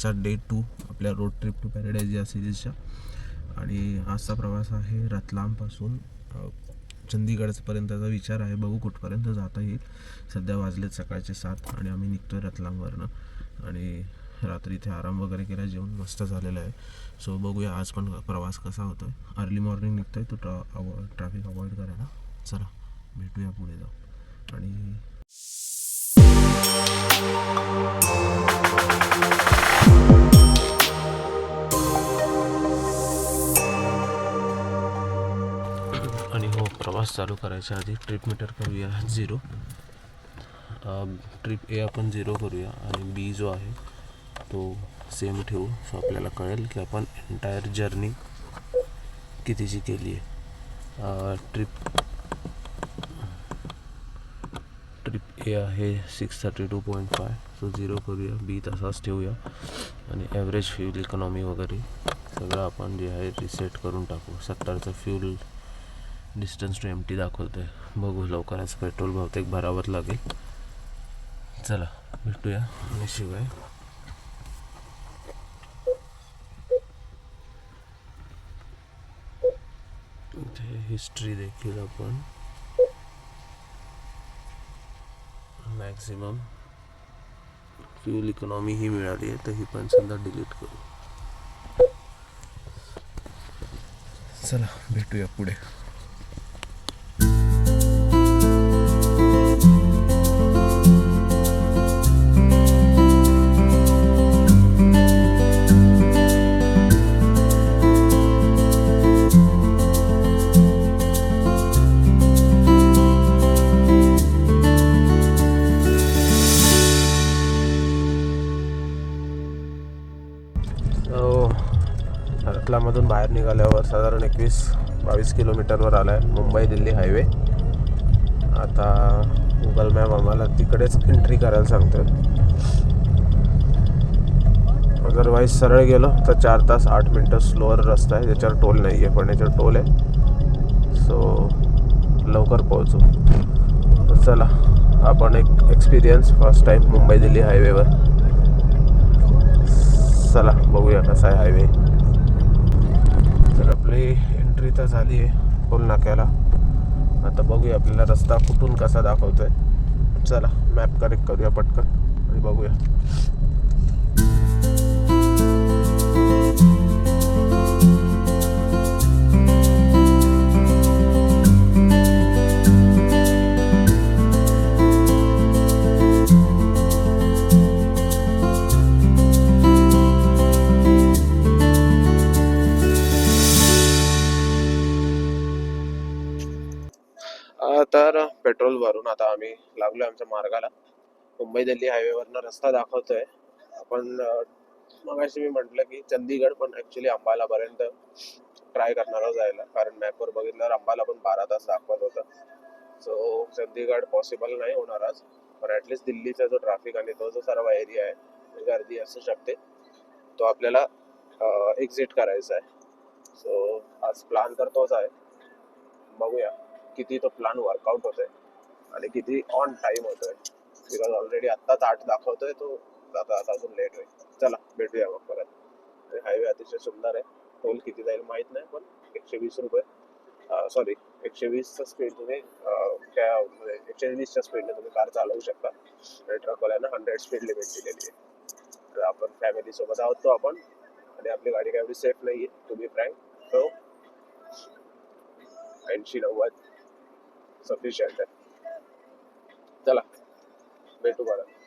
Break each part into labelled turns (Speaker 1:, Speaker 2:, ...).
Speaker 1: आजचा day two आपल्या road trip to paradise या सिरीजच्या आणि आजचा प्रवास आहे रतलामपासून चंदीगडपर्यंतचा विचार आहे बघू कुठपर्यंत जाता येईल. सध्या वाजलेत सकाळचे सात आणि आम्ही निघतो आहे रतलामवरनं. आणि रात्री इथे आराम वगैरे केला जेवण मस्त झालेलं आहे. सो बघूया आज पण प्रवास कसा होतो आहे अर्ली मॉर्निंग निघतो आहे तो ट्रा अवॉ ट्रॅफिक अवॉइड करायला. चला भेटूया पुढे जाऊ आणि प्रवास चालू करायच्या आधी ट्रिप मीटर करूया झिरो. ट्रिप ए आपण झिरो करूया आणि बी जो आहे तो सेम ठेवू. सो आपल्याला कळेल की आपण एंटायर जर्नी कितीची केली आहे ट्रिप ट्रिप ए आहे six thirty two point five so zero करूया बी तसाच ठेवूया. आणि ॲव्हरेज फ्यूल इकॉनॉमी वगैरे सगळं आपण जे आहे रिसेट करून टाकू. सत्तरचं fuel distance to empty दाखवतोय. बघू लवकरच पेट्रोल बहुतेक भरावंच लागेल. चला भेटूया. आणि शिवाय. इथे हिस्ट्री देखील आपण. मॅक्झिमम फ्यूल इकॉनॉमी ही मिळाली आहे तर ही पण समजा डिलीट करू. चला भेटूया पुढे. बावीस किलोमीटरवर आला आहे मुंबई दिल्ली हायवे. आता गुगल मॅप आम्हाला तिकडेच एंट्री करायला सांगतोय. अदरवाईज सरळ गेलो तर चार तास आठ मिनटं स्लोअर रस्ता आहे ज्याच्यावर टोल नाही आहे पण याच्यावर टोल आहे. सो लवकर पोहोचू. चला आपण एक experience first time Mumbai Delhi हायवेवर. चला बघूया कसा आहे हायवे. तर आपली एंट्री तर झाली आहे टोल नाक्याला. आता बघूया आपल्याला रस्ता कुठून कसा दाखवतोय. चला मॅप करेक्ट करूया पटकन आणि बघूया. करून आता आम्ही लागलो आमच्या मार्गाला. मुंबई दिल्ली हायवेवरनं रस्ता दाखवतोय. आपण मगाशी मी म्हटलं की चंदीगड पण ऍक्च्युली अंबालापर्यंत ट्राय करणार जायला. कारण मॅपवर बघितल्यावर अंबाला पण बारा तास दाखवत होतं. सो चंदीगड पॉसिबल नाही होणार आज. पण ॲटलिस्ट दिल्लीचा जो ट्रॅफिक आणि तो जो सर्व एरिया आहे म्हणजे गर्दी असू शकते तो आपल्याला एक्झिट करायचा आहे. सो आज प्लॅन तर तोच आहे. बघूया किती तो प्लॅन वर्कआउट होतोय. आणि किती ऑन टाइम होतोय. बिकॉज ऑलरेडी आत्ताच आठ दाखवतोय तो. आता आता अजून लेट होईल. चला भेटूया मग परत. हायवे अतिशय सुंदर आहे. टोल किती जाईल माहीत नाही पण एकशे वीस रुपये. सॉरी एकशे वीसचा स्पीड तुम्ही त्या म्हणजे एकशे वीसच्या स्पीडने तुम्ही कार चालवू शकता. आणि ट्रकवाल्यानं हंड्रेड स्पीड लिमिट दिलेली आहे. तर आपण फॅमिलीसोबत आहोत तो आपण. आणि आपली गाडी काय एवढी सेफ नाही आहे तुम्ही फ्रँक तो हो. ऐंशी नव्वद. सफिशियंट आहे. चला भेटू परत.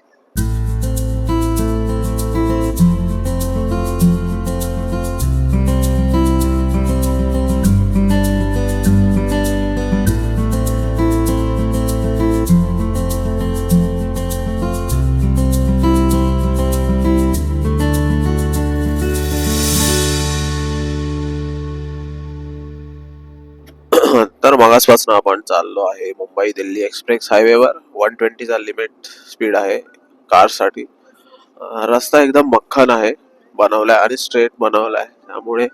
Speaker 1: मगासपासून आपण चाललो आहे. मुंबई दिल्ली एक्सप्रेस हायवेवर. वन ट्वेंटीचा लिमिट स्पीड आहे कारसाठी. रस्ता एकदम मख्खन आहे. बनवलाय आणि स्ट्रेट बनवला आहे त्यामुळे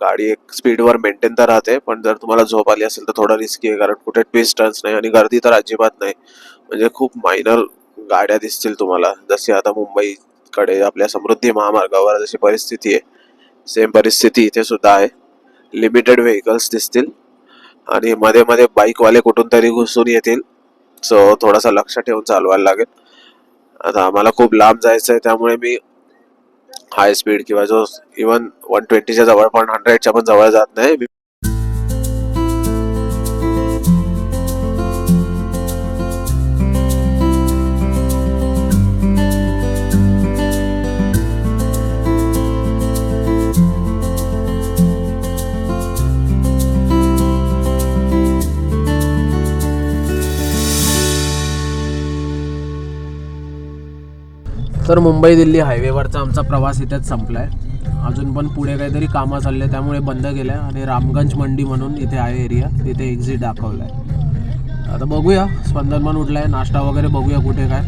Speaker 2: गाडी एक स्पीडवर मेंटेन तर राहते पण जर तुम्हाला झोप आली असेल तर थोडं रिस्की आहे कारण कुठे ट्विस्ट टर्न्स नाही आणि गर्दी तर अजिबात नाही. म्हणजे खूप मायनर गाड्या दिसतील तुम्हाला. जशी आता मुंबईकडे आपल्या समृद्धी महामार्गावर जशी परिस्थिती आहे सेम परिस्थिती इथे सुद्धा आहे. लिमिटेड व्हेकल्स दिसतील. आणि मध्ये मध्ये बाईकवाले कुठून तरी घुसून येतील. सो थोडासा लक्ष ठेवून चालवायला लागेल. आता आम्हाला खूप लांब जायचं आहे त्यामुळे मी हाय स्पीड किंवा जो इवन वन ट्वेंटीच्या जवळ पण हंड्रेडच्या पण जवळ जात नाही. तर मुंबई दिल्ली हायवेवरचा आमचा प्रवास इथेच संपला आहे अजून पण पुढे काहीतरी कामं चालले त्यामुळे बंद केलंय आणि रामगंज मंडी म्हणून इथे आहे एरिया तिथे एक्झिट दाखवलाय. आता बघूया स्पंदन पण उठलं आहे नाश्ता वगैरे बघूया कुठे काय.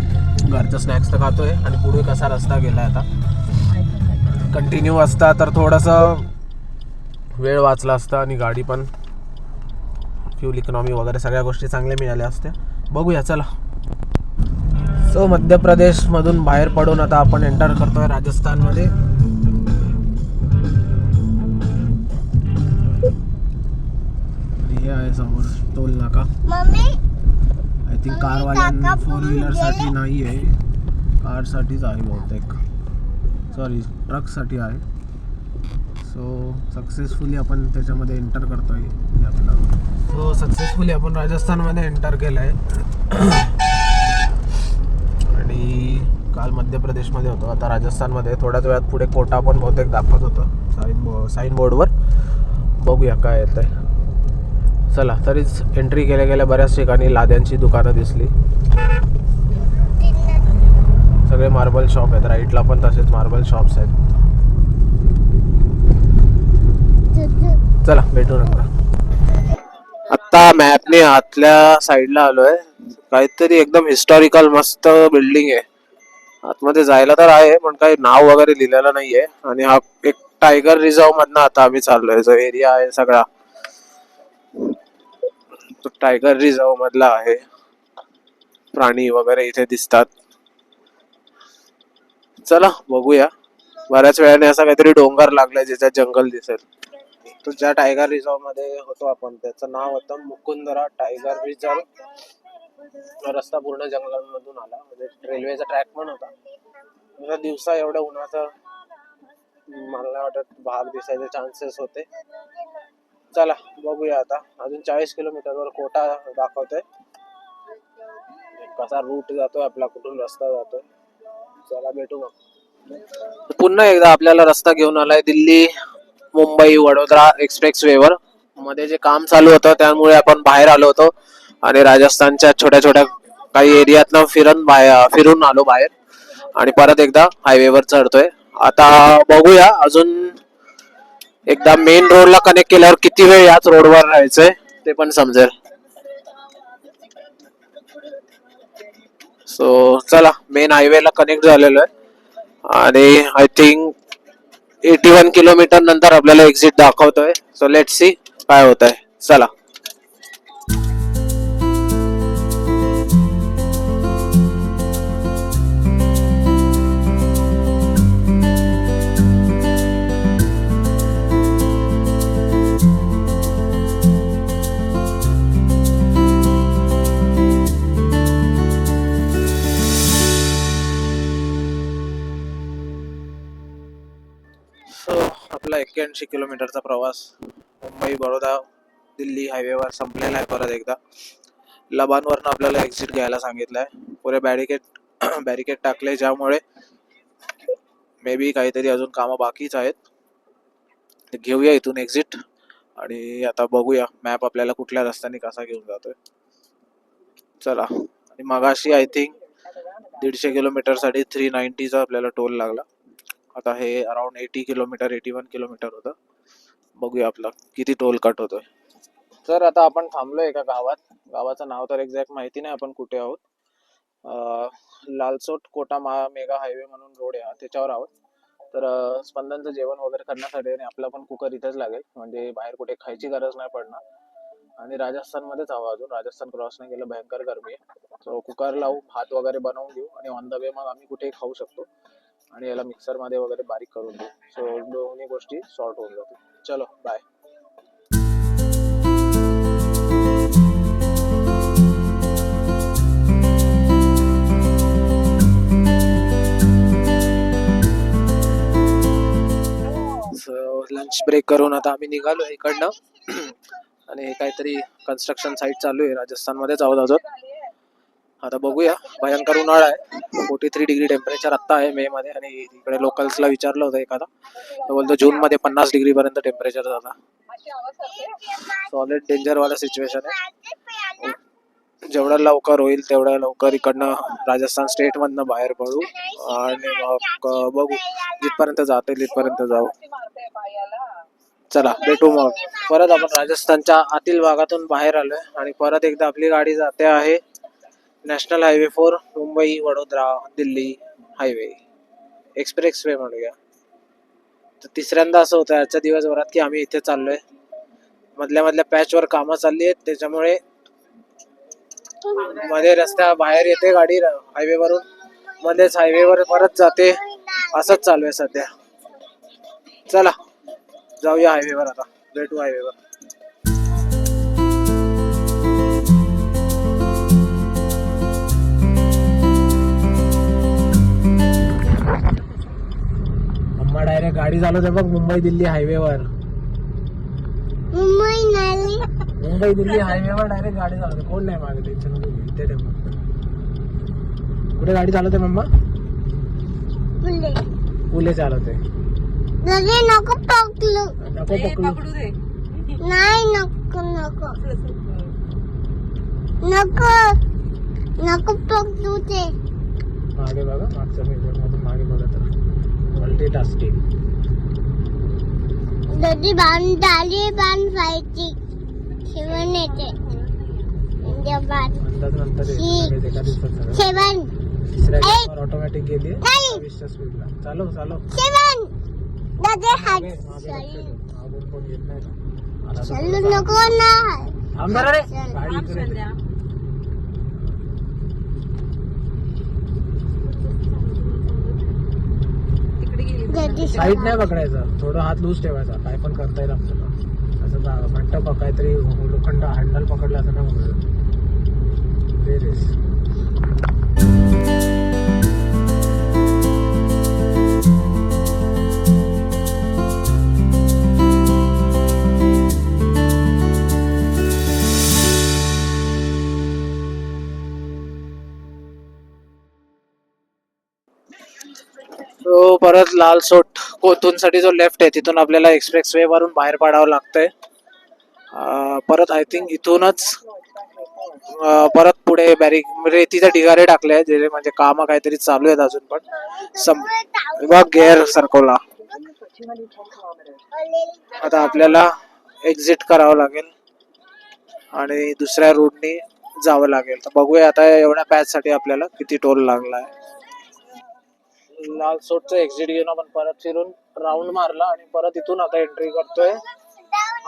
Speaker 2: घरचं स्नॅक्स तर खातो आहे आणि पुढे कसा रस्ता गेला आहे आता. कंटिन्यू असता तर थोडंसं वेळ वाचला असता आणि गाडी पण फ्युल इकॉनॉमी वगैरे सगळ्या गोष्टी चांगल्या मिळाल्या असत्या. बघूया चला. सो मध्य प्रदेश मधून बाहेर पडून आता आपण एंटर करतोय राजस्थानमध्ये हे आहे समोर टोल नाका.
Speaker 3: मम्मी
Speaker 2: आय थिंक कारवाल्यां फोर
Speaker 3: बोलून
Speaker 2: व्हीलरसाठी
Speaker 3: गेले.
Speaker 2: नाही आहे. कारसाठीच आहे बहुतेक. सॉरी ट्रकसाठी आहे. सो सक्सेसफुली आपण त्याच्यामध्ये एंटर करतोय. आपलं. सो सक्सेसफुली आपण राजस्थानमध्ये एंटर केलं आहे आणि काल मध्य प्रदेशमध्ये होतो. आता राजस्थानमध्ये थोड्याच वेळात पुढे कोटा पण बहुतेक दाखवत होतं. साईन बो साईन बोर्डवर. बघूया काय येतं आहे चला तरीच एंट्री केल्या गेल्या बऱ्याच ठिकाणी लाद्यांची दुकानं दिसली. सगळे मार्बल शॉप आहेत. राईटला पण तसेच मार्बल शॉप्स आहेत. चला भेटू नंतर. आता मॅपने आतल्या साईडला आलोय. काहीतरी एकदम हिस्टॉरिकल मस्त बिल्डिंग आहे. आतमध्ये जायला तर आहे पण काही नाव वगैरे लिहिलेलं नाहीये. आणि हा एक टायगर रिझर्व मधनं आता आम्ही चाललोय. जो एरिया आहे सगळा. तो टायगर रिझर्व मधला आहे. प्राणी वगैरे इथे दिसतात. चला बघूया. बऱ्याच वेळाने असा काहीतरी डोंगर लागलाय ज्याच्यात जंगल दिसेल. तो ज्या टायगर रिझर्वमध्ये होतो आपण त्याचं नाव होतं मुकुंदरा टायगर रिझर्व रस्ता पूर्ण जंगलांमधून आला. म्हणजे रेल्वेचा ट्रॅक पण होता. दिवसा एवढं उन्हाचा मला वाटत भाग दिसायचे चान्सेस होते. चला बघूया आता. अजून चाळीस किलोमीटरवर कोटा दाखवतोय. कसा रूट जातोय आपला कुठून रस्ता जातोय. चला भेटू मग. पुन्हा एकदा आपल्याला रस्ता घेऊन आलाय दिल्ली मुंबई वडोदरा एक्सप्रेस वेवर मध्ये जे काम चालू होतं त्यामुळे आपण बाहेर आलो होतो. आणि राजस्थानच्या छोट्या छोट्या काही एरियातनं फिरून बाहेर फिरून आलो बाहेर. आणि परत एकदा हायवेवर चढतोय. आता बघूया अजून एकदा मेन रोडला कनेक्ट केल्यावर किती वेळ याच रोडवर राहायचंय ते पण समजेल. सो चला मेन हायवेला कनेक्ट झालेलो आहे. आणि I think eighty one kilometre नंतर आपल्याला एक्झिट दाखवतोय. सो लेट सी काय होत आहे चला. आपला किलोमीटरचा प्रवास. मुंबई बडोदा दिल्ली हायवेवर संपलेला आहे परत एकदा. लबानवरनं आपल्याला एक्झिट घ्यायला सांगितलं आहे पुरे बॅरिकेड बॅरिकेड टाकले ज्यामुळे मे बी काहीतरी अजून कामं बाकीच आहेत. घेऊया इथून एक्झिट आणि आता बघूया मॅप आपल्याला कुठल्या रस्त्याने कसा घेऊन जातोय. चला. आणि मगाशी आय थिंक दीडशे किलोमीटरसाठी थ्री नाईन्टीचा आपल्याला टोल लागला. आता हे around eighty kilometre eighty one kilometre होतं. बघूया आपला किती टोल कट होतोय. तर आता आपण थांबलोय एका गावात. गावाचं नाव तर एक्झॅक्ट माहिती नाही आपण कुठे आहोत. लालसोट कोटा मा मेगा हायवे म्हणून रोड आहे त्याच्यावर आहोत. तर स्पंदनचं जेवण वगैरे करण्यासाठी आणि आपला पण कुकर इथेच लागेल. म्हणजे बाहेर कुठे खायची गरज नाही पडणार. आणि राजस्थानमध्येच हवं अजून. राजस्थान क्रॉस नाही केलं भयंकर गरमी आहे. सो कुकर लावू भात वगैरे बनवून घेऊ आणि ऑन द वे मग आम्ही कुठेही खाऊ शकतो. आणि याला मिक्सरमध्ये वगैरे बारीक करून देऊ सो दोन्ही गोष्टी सॉर्ट होऊन जातील. चलो बाय लंच ब्रेक करून आता आम्ही निघालो इकडनं. आणि काहीतरी कन्स्ट्रक्शन साईट चालू आहे राजस्थानमध्येच आहोत अजून. आता बघूया. भयंकर उन्हाळा आहे. फोर्टी थ्री डिग्री टेम्परेचर आत्ता आहे मे मध्ये आणि इकडे लोकल्सला विचारलं होतं एखादा. तर बोलतो जून मध्ये पन्नास डिग्री पर्यंत टेम्परेचर जाता सॉलिड डेंजर वाला सिच्युएशन आहे. जेवढं लवकर होईल तेवढं लवकर इकडनं राजस्थान स्टेट मधनं बाहेर पडू. आणि मग बघू. जिथपर्यंत जाते तिथपर्यंत जाऊ. चला भेटू मग. परत आपण राजस्थानच्या आतील भागातून बाहेर आलोय. आणि परत एकदा आपली गाडी जाते आहे. National highway four Mumbai Vadodara Delhi highway. Express way म्हणूया. तर तिसऱ्यांदा असं होतं आजच्या दिवसभरात की आम्ही इथे चाललोय. मधल्या मधल्या पॅचवर कामं चालली आहेत त्याच्यामुळे मध्ये रस्त्या बाहेर येते गाडी हायवे वरून मध्येच हायवेवर परत जाते असंच चालू आहे सध्या. चला जाऊया हायवेवर आता. भेटू हायवेवर. डायरेक्ट गाडी चालवते बघ मुंबई दिल्ली हायवेवर
Speaker 3: मुंबई नाली.
Speaker 2: मुंबई दिल्ली हायवेवर डायरेक्ट गाडी चालवते कोण नाही मागे टेन्शन इथे ठेव. कुठे गाडी चालवते मम्मा?
Speaker 3: पुले.
Speaker 2: पुले चालवते.
Speaker 3: लगे नको पकडू.
Speaker 2: नको पकडू.
Speaker 3: नाही नको नको. नको. नको पकडू ते.
Speaker 2: मागे बघा मागच्या मधून मागे बघत मल्टी टास्किंग
Speaker 3: ददी बांध आली बांध व्हायची शिवण येते. म्हणजे बांध.
Speaker 2: अंदाज नंतर येईल.
Speaker 3: शी.
Speaker 2: लगेच एका दिवसात सगळं.
Speaker 3: शिवण
Speaker 2: तिसऱ्या
Speaker 3: ए.
Speaker 2: गेअरवर ऑटोमॅटिक गेली
Speaker 3: नाही.
Speaker 2: वीसच्या स्पीडला चालव चालव
Speaker 3: शिवण दादा हात
Speaker 2: मागे मागे लक्ष ठेव. मागून कोण येत नाही ना. आला तर
Speaker 3: चालू
Speaker 2: थोडं
Speaker 3: नको ना
Speaker 2: थांब जरा रे
Speaker 3: चल.
Speaker 2: गाडी इकडे दे.
Speaker 3: ददी
Speaker 2: साईड नाही पकडायचं. थोडं हात लूज ठेवायचा. काय पण करता येईल आपल्याला. असं जा- म्हणतं काहीतरी लोखंड हँडल पकडला असं नाही पकडलं रेस परत लाल सोट जो लेफ्ट आहे तिथून आपल्याला एक्सप्रेस वे वरून बाहेर पडावं लागतंय. परत आय थिंक इथूनच परत पुढे बॅरिक रेतीचे म्हणजे ढिगारे टाकले जे म्हणजे काम काहीतरी चालू आहेत अजून पण. सम बघ गेअर सरकवला. आता आपल्याला एक्झिट करावं लागेल. आणि दुसऱ्या रूटनी जावं लागेल. तर बघूया आता एवढ्या पॅच साठी आपल्याला किती टोल लागला आहे लाल सोटचं एक्झिट घेऊन आपण परत फिरून राऊंड मारला आणि परत इथून आता एंट्री करतोय.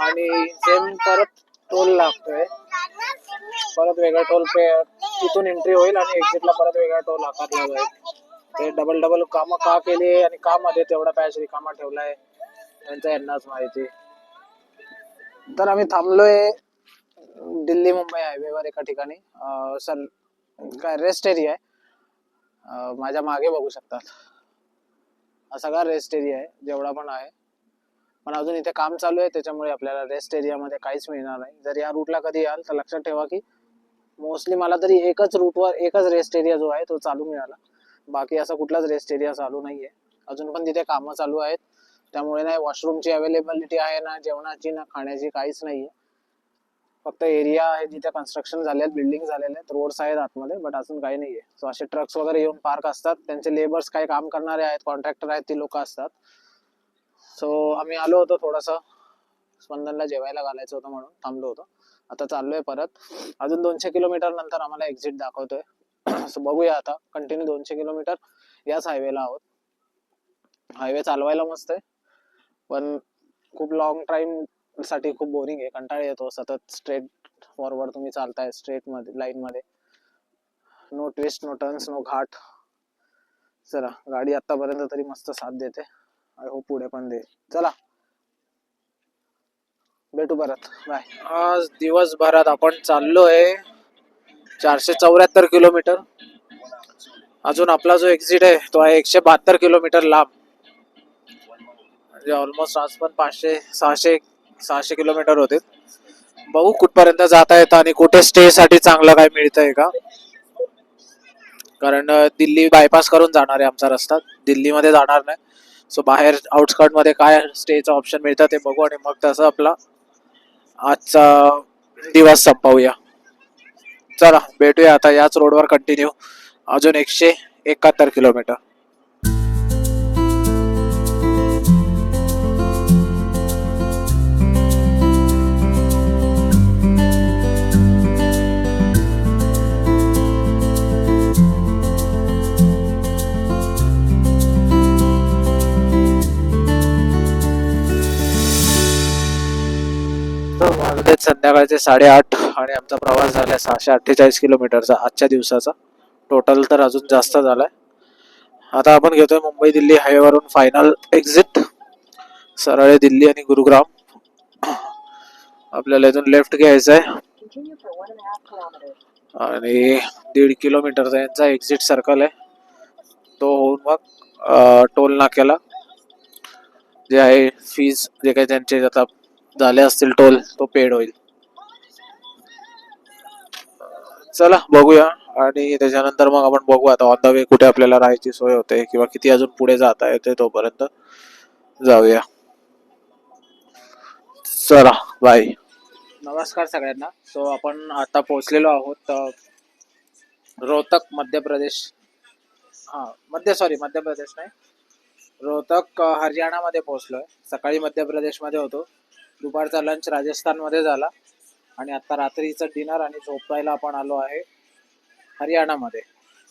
Speaker 2: आणि सेम परत टोल लागतोय. परत वेगळा टोल पे तिथून एंट्री होईल आणि एक्झिटला परत वेगळा टोल आकारला जाईल. ते डबल डबल कामं का केली आणि का मध्ये तेवढा पॅच रिकामा ठेवलाय त्यांचा यांनाच माहिती. तर आम्ही थांबलोय दिल्ली मुंबई हायवेवर एका ठिकाणी. सर काय रेस्ट एरिया आहे. माझ्या मागे बघू शकतात हा सगळा रेस्ट एरिया आहे जेवढा पण आहे. पण अजून इथे काम चालू आहे त्याच्यामुळे आपल्याला रेस्ट एरियामध्ये काहीच मिळणार नाही. जर या रूटला कधी याल तर लक्षात ठेवा की मोस्टली मला तरी एकच रूटवर एकच रेस्ट एरिया जो आहे तो चालू मिळाला. बाकी असा कुठलाच रेस्ट एरिया चालू नाहीये. अजून पण तिथे कामं चालू आहेत. त्यामुळे नाही वॉशरूमची अवेलेबिलिटी आहे ना जेवणाची ना खाण्याची काहीच नाहीये. फक्त एरिया आहे जिथे कन्स्ट्रक्शन झाले बिल्डिंग झालेले आहेत रोड्स आहेत आतमध्ये बट अजून काही नाहीये. सो असे ट्रक्स वगैरे येऊन पार्क असतात. त्यांचे लेबर्स काही काम करणारे आहेत कॉन्ट्रॅक्टर आहेत ती लोक असतात. सो आम्ही आलो होतो थोडंसं. स्पंदनला जेवायला घालायचं होतं म्हणून थांबलो होतो. आता चाललोय परत. अजून दोनशे किलोमीटर नंतर आम्हाला एक्झिट दाखवतोय. सो बघूया आता. कंटिन्यू दोनशे किलोमीटर याच हायवेला आहोत. हायवे चालवायला मस्त आहे. पण खूप लॉंग टाइम साठी खूप बोरिंग आहे. कंटाळा येतो. सतत स्ट्रेट फॉरवर्ड तुम्ही चालताय स्ट्रेटमध्ये लाईन मध्ये. No twist no turns no ghat. चला गाडी आतापर्यंत तरी मस्त साथ देते. आय होप पुढे पण दे चला. भेटू परत. बाय आज दिवसभरात आपण चाललोय चारशे चौऱ्याहत्तर किलोमीटर. अजून आपला जो एक्झिट आहे तो आहे एकशे बहात्तर किलोमीटर लांब. म्हणजे ऑलमोस्ट आज पण पाचशे सहाशे सहाशे किलोमीटर होते. बघू कुठपर्यंत जाता येतं आणि कुठे स्टे साठी चांगलं काय मिळतंय का. कारण दिल्ली बायपास करून जाणार आहे आमचा रस्ता. दिल्लीमध्ये जाणार नाही. सो बाहेर आउटस्कर्टमध्ये काय स्टेचं ऑप्शन मिळतं ते बघू आणि मग तसं आपला आजचा दिवस संपवूया. चला भेटूया आता याच रोडवर कंटिन्यू अजून एकशे एकाहत्तर किलोमीटर. वाजलेत संध्याकाळचे साडेआठ आणि आमचा प्रवास झालाय सहाशे अठ्ठेचाळीस किलोमीटरचा आजच्या दिवसाचा. टोटल तर अजून जास्त झालाय. आता आपण घेतोय मुंबई दिल्ली हायवेवरून फायनल एक्झिट सरळ आहे दिल्ली आणि गुरुग्राम. आपल्याला इथून लेफ्ट घ्यायचं आहे आणि दीड किलोमीटरचा यांचा एक्झिट सर्कल आहे. तो होऊन मग टोल नाक्याला. जे आहे फीज जे काही त्यांचे आता झाले असतील टोल तो पेड होईल. चला बघूया. आणि त्याच्यानंतर मग आपण बघू आता ऑन द वे कुठे आपल्याला राहायची सोय होते किंवा किती अजून पुढे जाता येते तोपर्यंत जाऊया. चला बाय नमस्कार सगळ्यांना. सो आपण आता पोहोचलेलो आहोत रोहतक मध्य प्रदेश. हा मध्य सॉरी मध्य प्रदेश नाही. रोहतक हरियाणामध्ये पोहोचलोय. सकाळी मध्य प्रदेशमध्ये होतो. दुपारचा लंच राजस्थानमध्ये झाला. आणि आता रात्रीचं डिनर आणि झोपायला आपण आलो आहे हरियाणामध्ये.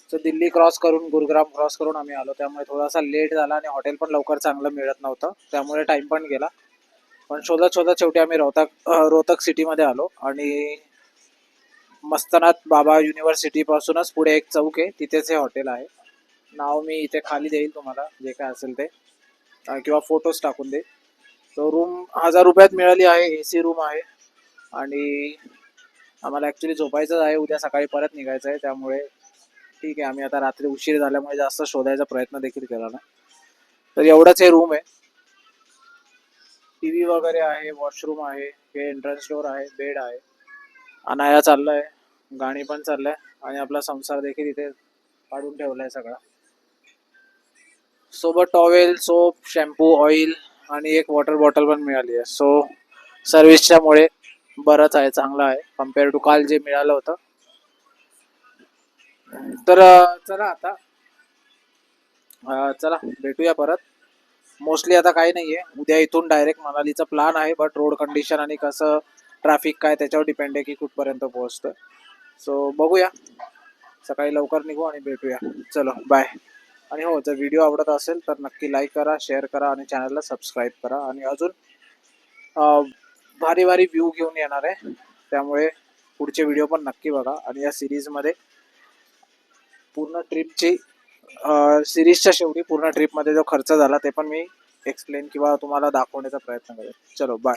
Speaker 2: सो दिल्ली क्रॉस करून गुरुग्राम क्रॉस करून आम्ही आलो. त्यामुळे थोडासा लेट झाला आणि हॉटेल पण लवकर चांगलं मिळत नव्हतं. त्यामुळे टाईम पण गेला. पण शोधत शोधत शेवटी आम्ही रोहतक रोहतक सिटीमध्ये आलो. आणि मस्तनाथ बाबा युनिव्हर्सिटीपासूनच पुढे एक चौक आहे. तिथेच हे हॉटेल आहे. नाव मी इथे खाली देईल तुम्हाला. जे काय असेल ते. किंवा फोटोज टाकून देईल. तो रूम हजार रुपयात मिळाली आहे ए सी रूम आहे. आणि आम्हाला ॲक्च्युली झोपायचंच आहे उद्या सकाळी परत निघायचं आहे त्यामुळे ठीक आहे आम्ही आता रात्री उशीर झाल्यामुळे जास्त शोधायचा प्रयत्न देखील केला ना. तर एवढंच हे रूम आहे. टी व्ही वगैरे आहे वॉशरूम आहे हे एंट्रन्स डोअर आहे बेड आहे. अनाया चाललाय गाणी पण चाललंय आणि आपला संसार देखील इथे काढून ठेवलाय सगळा. सोबत टॉवेल सोप शॅम्पू ऑइल आणि एक वॉटर बॉटल पण मिळाली आहे. सो सर्व्हिसच्या मुळे बरंच आहे चांगलं आहे कंपेअर टू काल जे मिळालं होतं. तर चला आता. चला भेटूया परत. मोस्टली आता काही नाहीये. उद्या इथून डायरेक्ट मनालीचा प्लान आहे बट रोड कंडिशन आणि कसं ट्रॅफिक काय त्याच्यावर डिपेंड आहे की कुठपर्यंत पोहोचतोय. सो बघूया. सकाळी लवकर निघू आणि भेटूया. चलो बाय आणि हो जर व्हिडिओ आवडत असेल तर नक्की लाईक करा शेअर करा आणि चॅनलला सबस्क्राईब करा. आणि अजून भारी भारी व्ह्यू घेऊन येणार आहे. त्यामुळे पुढचे व्हिडिओ पण नक्की बघा. आणि या सिरीजमध्ये पूर्ण ट्रिपची सिरीजच्या शेवटी पूर्ण ट्रिपमध्ये जो खर्च झाला ते पण मी एक्सप्लेन किंवा तुम्हाला दाखवण्याचा प्रयत्न करेन. चलो बाय